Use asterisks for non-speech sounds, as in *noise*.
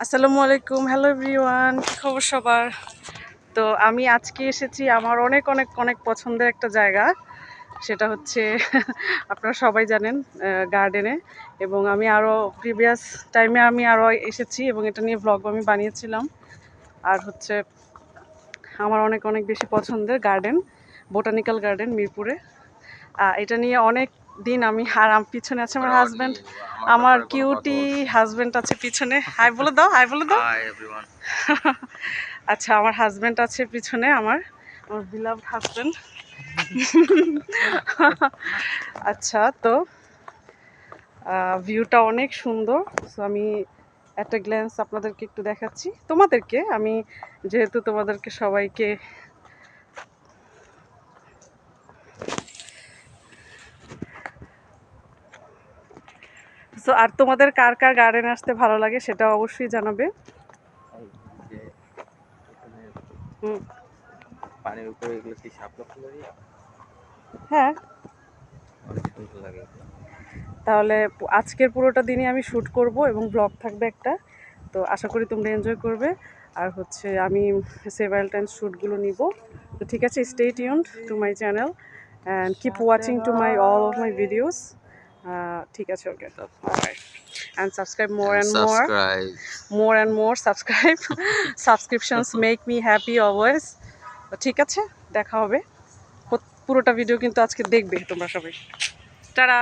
আসসালামু আলাইকুম hello everyone কী খবর সবার? তো আমি আজকে এসেছি আমার অনেক অনেক অনেক পছন্দের একটা জায়গা, সেটা হচ্ছে, *laughs* আপনারা সবাই জানেন গার্ডেনে এবং আমি আরও প্রিভিয়াস টাইমে আমি আরও এসেছি, এবং এটা নিয়ে ব্লগ আমি বানিয়েছিলাম। আর হচ্ছে, আমার অনেক অনেক বেশি পছন্দের গার্ডেন বোটানিক্যাল গার্ডেন মিরপুরে। এটা নিয়ে অনেক দিন আমি আর পিছনে আছে আমার হাজব্যান্ড আমার কিউটি হাজব্যান্ড আছে পিছনে। হাই বলে দাও হাই বলে দাও। *laughs* আচ্ছা আমার হাজব্যান্ড আছে পিছনে আমার আমার বিলাভ হাজব্যান্ড *laughs* আচ্ছা তো ভিউটা অনেক সুন্দর। সো আমি একটা গ্ল্যান্স আপনাদেরকে একটু দেখাচ্ছি। তোমাদেরকে আমি যেহেতু তোমাদেরকে সবাইকে সো আর তোমাদের কার কার গার্ডেন আসতে ভালো লাগে সেটা অবশ্যই জানাবে। পানির উপরে এগুলো কি সাপ লক্ষ্য করি হ্যাঁ। তাহলে আজকের পুরোটা দিনই আমি শ্যুট করব এবং ব্লগ থাকবে একটা। তো আশা করি তোমরা এনজয় করবে। আর হচ্ছে আমি সেভারাল টাইম শ্যুটগুলো নিব। তো ঠিক আছে stay tuned to my channel and keep watching to my all of my videos ঠিক আছে okay and subscribe more and more more and more subscribe subscriptions make me happy always তো ঠিক আছে দেখা হবে। পুরোটা ভিডিও কিন্তু আজকে দেখবে তোমরা সবাই। টাটা!